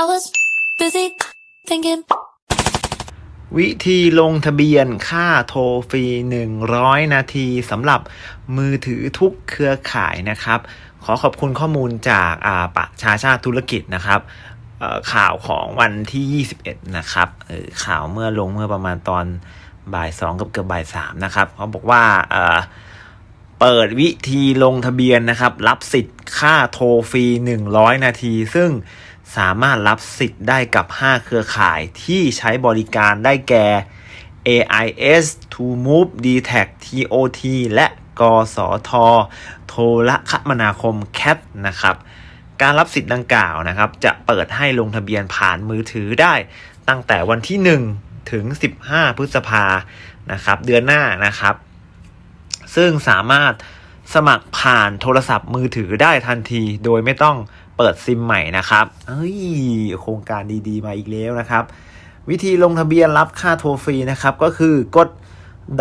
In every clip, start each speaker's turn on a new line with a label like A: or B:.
A: I was busy thinking.
B: วิธีลงทะเบียนค่าโทรฟรี 100 นาทีสำหรับมือถือทุกเครือข่ายนะครับ ขอขอบคุณข้อมูลจากอาประชาชาติธุรกิจนะครับข่าวของวันที่ 21 นะครับข่าวเมื่อลงเมื่อประมาณตอนบ่าย2กับเกือบบ่าย3นะครับเขาบอกว่า เปิดวิธีลงทะเบียนนะครับ รับสิทธิ์ค่าโทรฟรี 100 นาที ซึ่งสามารถรับสิทธิ์ได้กับ 5 เครือข่ายที่ใช้บริการได้แก่ AIS t o Move d t a c TOT และกสท โทรคมนาคม CAT นะครับ การรับสิทธิ์ดังกล่าวนะครับ จะเปิดให้ลงทะเบียนผ่านมือถือได้ตั้งแต่วันที่ 1 ถึง 15 พฤษภานะครับ เดือนหน้านะครับ ซึ่งสามารถสมัครผ่านโทรศัพท์มือถือได้ทันที โดยไม่ต้องเปิดซิมใหม่นะครับเอ้ยโครงการดีๆ มาอีกแล้วนะครับ วิธีลงทะเบียนรับค่าโทรฟรีนะครับ ก็คือกด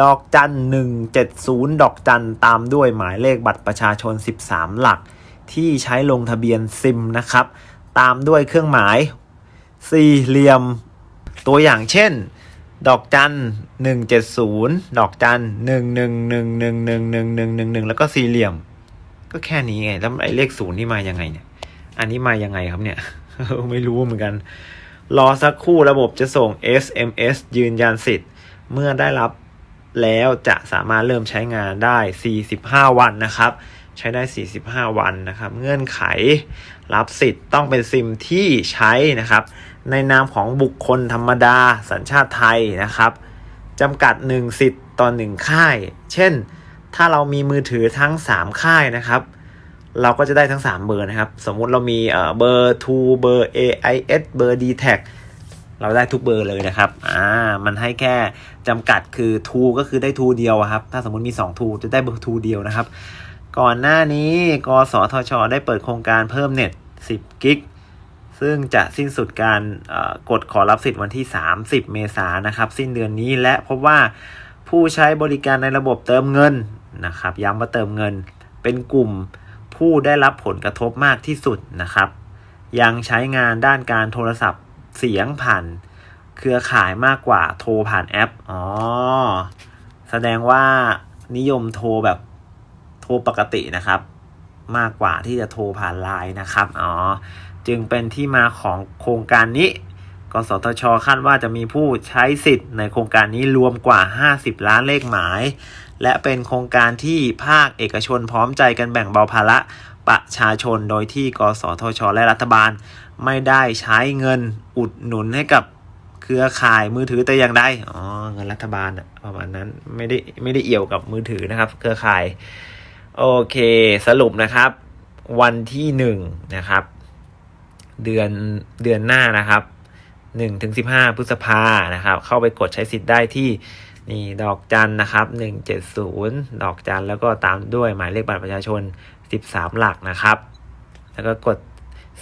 B: ดอกจัน170ดอกจันตามด้วยหมายเลขบัตรประชาชน 13 หลัก ที่ใช้ลงทะเบียนซิมนะครับ ตามด้วยเครื่องหมายสี่เหลี่ยม ตัวอย่างเช่น ดอกจันหนึ่งเจ็ดศูนย์ดอกจันหนึ่งหนึ่งหนึ่งหนึ่งหนึ่งหนึ่งหนึ่งหนึ่งหนึ่งแล้วก็สี่เหลี่ยม ก็แค่นี้ไง แล้วไอ้เลขศูนย์นี่มายังไงเนี่ย อันนี้มายังไงครับเนี่ย ไม่รู้เหมือนกัน รอสักครู่ระบบจะส่ง SMS ยืนยันสิทธิ์ เมื่อได้รับแล้วจะสามารถเริ่มใช้งานได้ 45 วันนะครับ ใช้ได้ 45 วันนะครับ เงื่อนไขรับสิทธิ์ต้องเป็นซิมที่ใช้นะครับ ในนามของบุคคลธรรมดาสัญชาติไทยนะครับจำกัด 1 สิทธิ์ต่อ 1 ค่าย เช่น ถ้าเรามีมือถือทั้ง 3 ค่ายนะครับเราก็จะได้ทั้ง 3 เบอร์นะครับ สมมุติเรามีเบอร์2เบอร์ AIS เบอร์ d t a c เราได้ทุกเบอร์เลยนะครับ อ่า มันให้แค่จำกัดคือ 2 ก็คือได้ 2 เดียวครับ ถ้าสมมติมี 2 2 จะได้เบอร์ 2 เดียวนะครับ ก่อนหน้านี้กสทช ได้เปิดโครงการเพิ่มเน็ต 10 กิก ซึ่งจะสิ้นสุดการกดขอรับสิทธิ์วันที่ 30 เมษายนนะครับ สิ้นเดือนนี้และพบว่าผู้ใช้บริการในระบบเติมเงินนะครับ ย้ำว่าเติมเงิน เป็นกลุ่มผู้ได้รับผลกระทบมากที่สุดนะครับ ยังใช้งานด้านการโทรศัพท์เสียงผ่านเครือข่ายมากกว่าโทรผ่านแอป อ๋อ แสดงว่านิยมโทรแบบ รปกตินะครับ มากกว่าที่จะโทรผ่านไลน์นะครับอ๋อจึงเป็นที่มาของโครงการนี้กสทช คาดว่าจะมีผู้ใช้สิทธิ์ในโครงการนี้รวมกว่า 50 ล้านเลขหมาย และเป็นโครงการที่ภาคเอกชนพร้อมใจกันแบ่งเบาภาระประชาชนโดยที่กสทช และรัฐบาล ไม่ได้ใช้เงินอุดหนุนให้กับเครือข่ายมือถือแต่อย่างใด อ๋อ เงินรัฐบาลอะประมาณนั้นไม่ได้ไม่ได้เอี่ยวกับมือถือนะครับ เครือข่าย โอเค สรุปนะครับ วันที่หนึ่งนะครับ เดือนเดือนหน้านะครับหนึ่งถึงสิบห้าพฤษภานะครับ เข้าไปกดใช้สิทธิ์ได้ที่นี่ดอกจันนะครับหนึ่งเจ็ดศูนย์ดอกจันแล้วก็ตามด้วยหมายเลขบัตรประชาชนสิบสามหลักนะครับ แล้วก็กด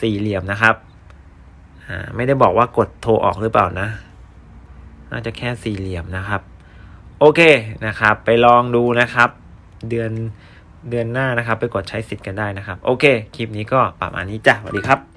B: สี่เหลี่ยมนะครับอ่าไม่ได้บอกว่ากดโทรออกหรือเปล่านะ น่าจะแค่สี่เหลี่ยมนะครับ โอเคนะครับ ไปลองดูนะครับ เดือน เดือนหน้านะครับ ไปกดใช้สิทธิ์กันได้นะครับ โอเค คลิปนี้ก็ประมาณนี้จ้ะสวัสดีครับ